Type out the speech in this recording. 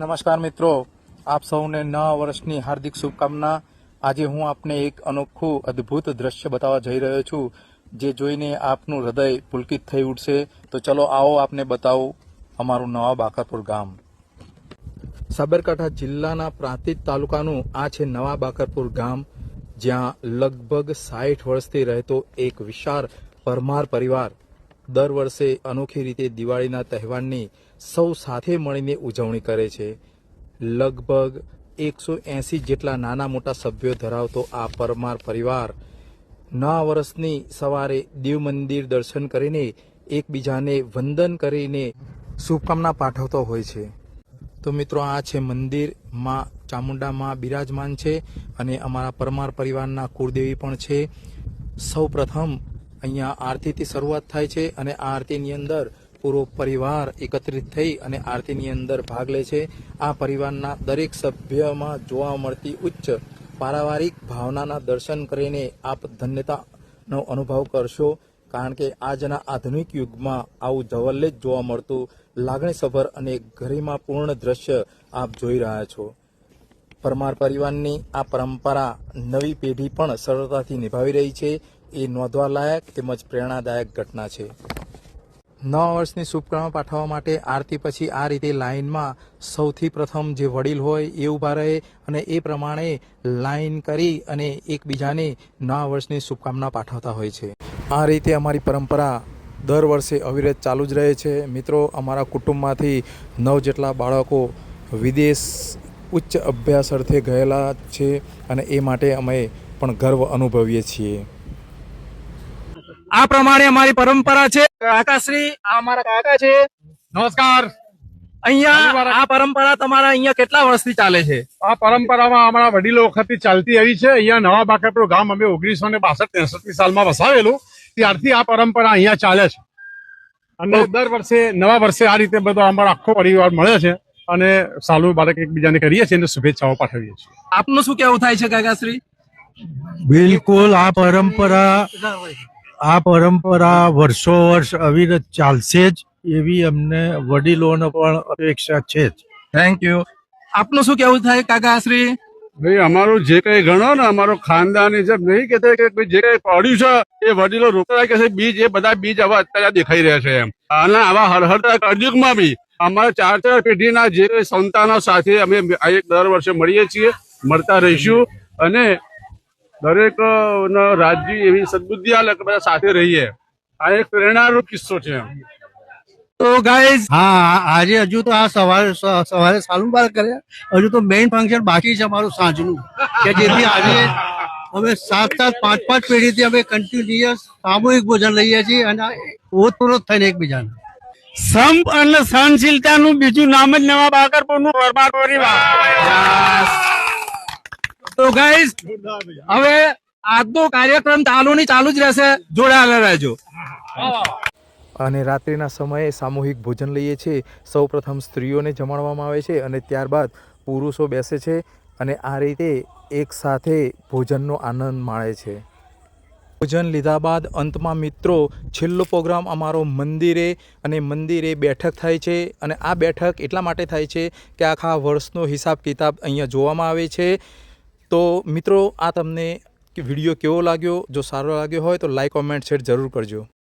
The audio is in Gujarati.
નમસ્કાર મિત્રો. આપ સૌને નવા વર્ષની હાર્દિક શુભકામના. આજે હું આપને એક અનોખું, અદ્ભુત દ્રશ્ય બતાવવા જઈ રહ્યો છું, જે જોઈને આપનું હૃદય પુલકિત થઈ ઉઠશે. તો ચલો આવો આપને બતાવું અમારું નવા બાકરપુર ગામ. સાબરકાંઠા જિલ્લાના પ્રાંતિજ તાલુકાનું આ છે નવા બાકરપુર ગામ, જ્યાં લગભગ સાઠ વર્ષથી રહેતો એક વિશાળ પરમાર પરિવાર દર વર્ષે અનોખી રીતે દિવાળીના તહેવારની સૌ સાથે મળીને ઉજવણી કરે છે. લગભગ એકસો એંસી જેટલા નાના મોટા સભ્યો ધરાવતો આ પરમાર પરિવાર નવા વર્ષની સવારે દેવ મંદિર દર્શન કરીને એકબીજાને વંદન કરીને શુભકામના પાઠવતો હોય છે. તો મિત્રો, આ છે મંદિર. માં ચામુંડા માં બિરાજમાન છે અને અમારા પરમાર પરિવારના કુળદેવી પણ છે. સૌ પ્રથમ અહીંયા આરતીથી શરૂઆત થાય છે અને આ આરતીની અંદર પૂરો પરિવાર એકત્રિત થઈ અને આરતીની અંદર ભાગ લે છે. આ પરિવારના દરેક સભ્યમાં જોવા મળતી ઉચ્ચ પારિવારિક ભાવનાના દર્શન કરીને આપ ધન્યતાનો અનુભવ કરશો. કારણ કે આજના આધુનિક યુગમાં આવું જવલ્લે જ જોવા મળતું. લાગણીસભર અને ગરિમાપૂર્ણ દ્રશ્ય આપ જોઈ રહ્યા છો. પરમાર પરિવારની આ પરંપરા નવી પેઢી પણ સરળતાથી નિભાવી રહી છે, એ નોંધવા લાયક તેમજ પ્રેરણાદાયક ઘટના છે. નવા વર્ષની શુભકામના પાઠવવા માટે આરતી પછી આ રીતે લાઇનમાં સૌથી પ્રથમ જે વડીલ હોય એ ઊભા રહે અને એ પ્રમાણે લાઇન કરી અને એકબીજાને નવા વર્ષની શુભકામના પાઠવતા હોય છે. આ રીતે અમારી પરંપરા દર વર્ષે અવિરત ચાલુ જ રહે છે. મિત્રો, અમારા કુટુંબમાંથી નવ જેટલા બાળકો વિદેશ ઉચ્ચ અભ્યાસ અર્થે ગયેલા છે અને એ માટે અમે પણ ગર્વ અનુભવીએ છીએ. આ પ્રમાણે અમારી પરંપરા છે. કાકાશ્રી આ અમારા કાકા છે. નમસ્કાર. અહીંયા આ પરંપરા તમારા અહીંયા કેટલા વર્ષથી ચાલે છે? આ પરંપરામાં અમારા વડીલો વખતથી ચાલતી આવી છે. અહીંયા નવા બાકરપુર ગામ અમે ઓગણીસો ને બાસઠ ત્રેસઠ સાલમાં વસાવેલું. ત્યારથી આ પરંપરા અહીંયા ચાલે છે. અને દર વર્ષે નવા વર્ષે આ રીતે બધો અમારો આખો પરિવાર મળે છે. અને સાલું બાળક એકબીજાને કરીએ છીએ અને શુભેચ્છાઓ પાઠવીએ છીએ. આપનું શું કેવું થાય છે કાકાશ્રી? બિલકુલ આ પરંપરા આ પરંપરા વર્ષો વર્ષ અવિરત ચાલશે જ એવી અમને વડીલોને પણ અપેક્ષા છે જ. થેન્ક યુ આપનું શું કેવું થાય કાકાશ્રી? ભાઈ અમારું જે કઈ ગણો ને અમારો ખાનદાન એ જેમ નહીં કહેતા કે ભાઈ જે કઈ પડ્યું છે એ વડીલો રોકડા કે છે બીજ એ બધા બીજ આવા અત્યારે દેખાઈ રહ્યા છે એમ. અને આવા હરહરતા કળયુગમાં બી અમારા ચાર ચાર પેઢીના જે સંતાનો સાથે અમે આ એક દર વર્ષે મળીએ છીએ મળતા રહીશું અને દરેક રાજ્ય એવી સદબુદ્ધિ આલે કે બધા સાથે રહીએ. આ એક પ્રેરણારૂપ કિસ્સો છે. તો ગાઈઝ હા આજે હજુ તો આ સવારે સવારે સારું બાર કર્યા. હજુ તો મેઇન ફંક્શન બાકી છે અમારું સાંજનું. કે જેથી આજે અમે સાત સાત પાંચ પાંચ પેઢીથી અમે કન્ટિન્યુઅસ સામૂહિક ભોજન લઈએ છીએ અને ઓતપ્રોત થઈને એકબીજાને. સંપ અને સહનશીલતાનું બીજું નામ જ નવા બાકરપુરનું પરિવાર. તો ગાઈઝ હવે આજનો કાર્યક્રમ ચાલુ ની ચાલુ જ રહેશે. જોડાયેલા રહેજો અને રાત્રિના સમયે સામૂહિક ભોજન લઈએ છીએ. સૌ પ્રથમ સ્ત્રીઓને જમાડવામાં આવે છે અને ત્યારબાદ પુરુષો બેસે છે અને આ રીતે એક સાથે ભોજનનો આનંદ માણે છે. ભોજન લીધા બાદ અંતમાં મિત્રો છેલ્લો પ્રોગ્રામ અમારો મંદિરે અને મંદિરે બેઠક થાય છે અને આ બેઠક એટલા માટે થાય છે કે આખા વર્ષનો હિસાબ કિતાબ અહીંયા જોવામાં આવે છે. તો મિત્રો, આ તમને વીડિયો કેવો લાગ્યો? જો સારો લાગ્યો હોય તો લાઇક કોમેન્ટ શેર જરૂર કરજો.